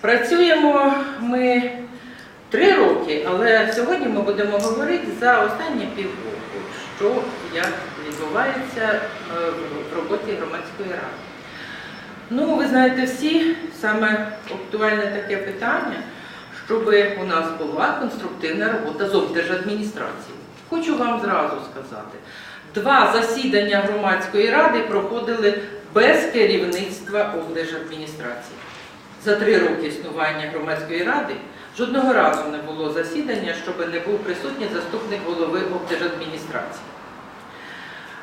Працюємо ми три роки, але сьогодні ми будемо говорити за останні півроку, що як відбувається е, в роботі громадської ради. Ну, ви знаєте всі, саме актуальне таке питання, щоб у нас була конструктивна робота з облдержадміністрації. Хочу вам зразу сказати, два засідання громадської ради проходили без керівництва облдержадміністрації. За три роки існування громадської ради жодного разу не було засідання, щоб не був присутній заступник голови облдержадміністрації.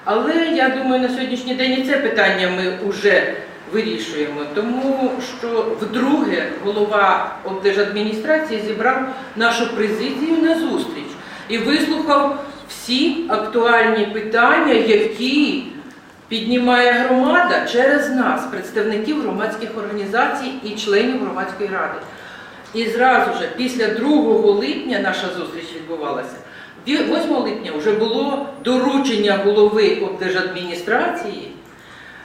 Але я думаю, на сьогоднішній день і це питання ми вже вирішуємо, тому що вдруге голова облдержадміністрації зібрав нашу президію на зустріч і вислухав всі актуальні питання, які піднімає громада через нас, представників громадських організацій і членів громадської ради. І зразу ж після 2 липня наша зустріч відбувалася. 8 липня вже було доручення голови облдержадміністрації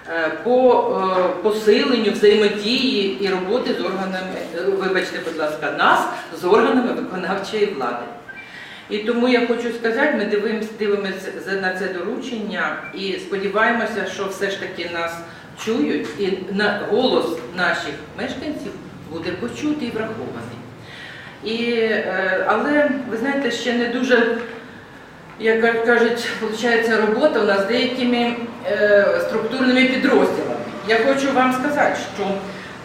е, по е, посиленню взаємодії і роботи з органами, вибачте, будь ласка, нас з органами виконавчої влади. І тому я хочу сказати, ми дивимося, дивимося на це доручення і сподіваємося, що все ж таки нас чують, і на голос наших мешканців буде почутий і врахований. Е, але ви знаєте, ще не дуже, як кажуть, виходить робота у нас з деякими е, структурними підрозділами. Я хочу вам сказати, що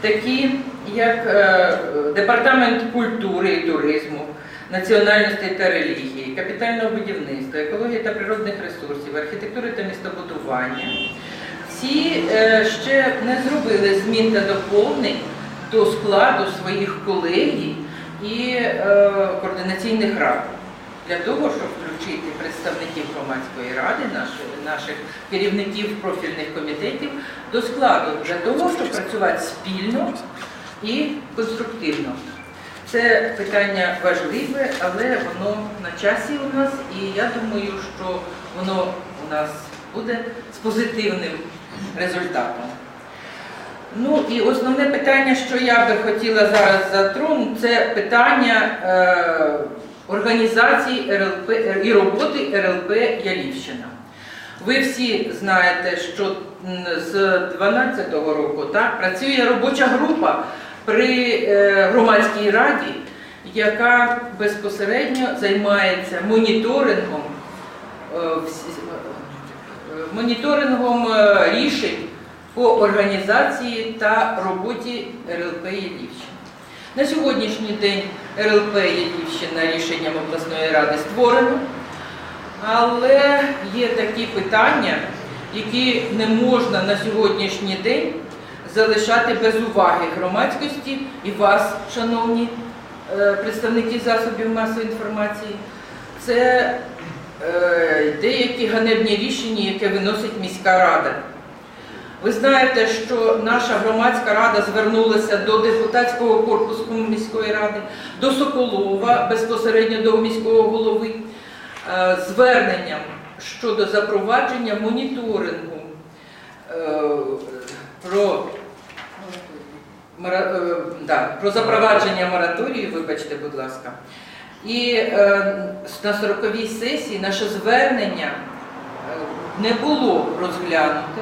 такі, як е, Департамент культури і туризму, національностей та релігії, капітального будівництва, екології та природних ресурсів, архітектури та містобудування, всі е, ще не зробили змін та доповнень до складу своїх колегій і е, координаційних рад для того, щоб включити представників громадської ради, наших керівників профільних комітетів до складу для того, щоб працювати спільно і конструктивно. Це питання важливе, але воно на часі у нас, і я думаю, що воно у нас буде з позитивним результатом. Ну і основне питання, що я би хотіла зараз затронути, це питання е, організації РЛП і роботи РЛП Ялівщина. Ви всі знаєте, що з 2012 року так, працює робоча група при е, громадській раді, яка безпосередньо займається моніторингом, е, е, моніторингом рішень по організації та роботі РЛП Єлівщина. На сьогоднішній день РЛП Єлівщина рішенням обласної ради створено, але є такі питання, які не можна на сьогоднішній день залишати без уваги громадськості і вас, шановні е, представники засобів масової інформації. Це е, деякі ганебні рішення, яке виносить міська рада. Ви знаєте, що наша громадська рада звернулася до депутатського корпусу міської ради, до Соколова, безпосередньо до міського голови, е, зверненням щодо запровадження моніторингу про, мора- е, да, про запровадження мораторію, вибачте, будь ласка. І е, на 40-й сесії наше звернення е, не було розглянуте,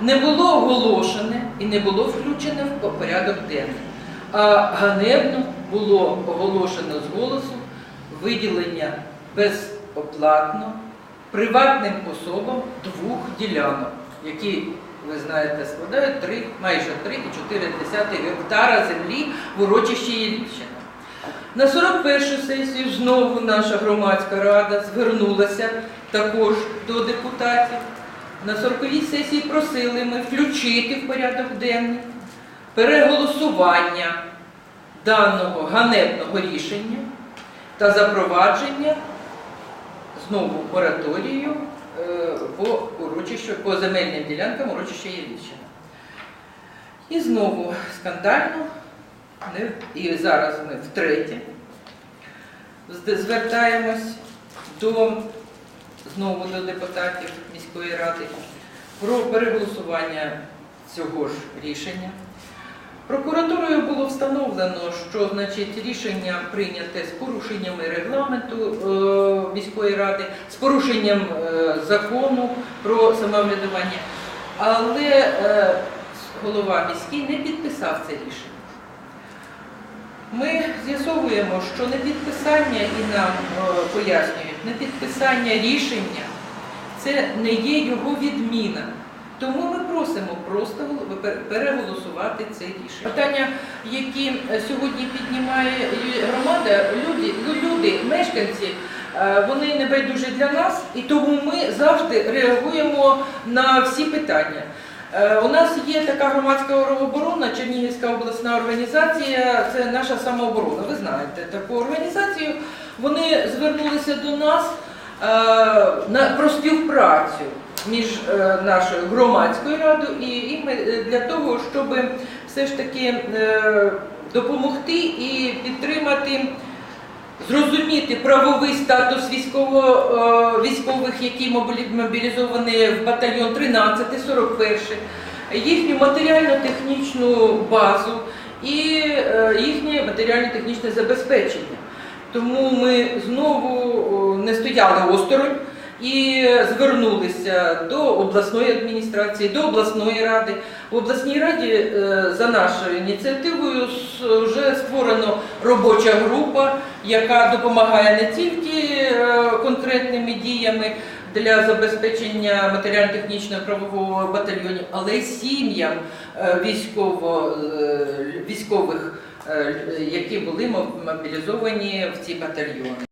не було оголошене і не було включене в порядок денний. А ганебно було оголошено з голосу виділення безоплатно приватним особам двох ділянок, які, ви знаєте, складають 3, майже 3,4 гектара землі в урочищі Єлівщина. На 41-ю сесію знову наша громадська рада звернулася також до депутатів. На 40-й сесії просили ми включити в порядок денний переголосування даного ганебного рішення та запровадження знову мораторію е, по урочищу, по земельним ділянкам урочища Єлівщина. І знову скандально, і зараз ми втретє звертаємось до знову до депутатів міської ради про переголосування цього ж рішення. Прокуратурою було встановлено, що значить, рішення прийняте з порушеннями регламенту е, міської ради, з порушенням е, закону про самоврядування, але е, голова міський не підписав це рішення. Ми з'ясовуємо, що не підписання і нам е, пояснюють, не підписання рішення це не є його відміна. Тому ми просимо просто переголосувати це рішення. Питання, які е, сьогодні піднімає громада, люди, ну, люди, мешканці, е, вони не байдужі для нас, і тому ми завжди реагуємо на всі питання. Е, У нас є така громадська оборона, Чернігівська обласна організація, це наша самооборона. Ви знаєте таку організацію. Вони звернулися до нас на про співпрацю між е, нашою громадською радою і, ми е, для того, щоб все ж таки е, допомогти і підтримати. Зрозуміти правовий статус військово, військових, які мобілі- мобілізовані в батальйон 13, 41, їхню матеріально-технічну базу і їхнє матеріально-технічне забезпечення. Тому ми знову не стояли осторонь і звернулися до обласної адміністрації, до обласної ради. В обласній раді е, за нашою ініціативою вже створено робоча група, яка допомагає не тільки е, конкретними діями для забезпечення матеріально-технічного правового батальйонів, але й сім'ям е, військово, військових, які були мобілізовані в ці батальйони.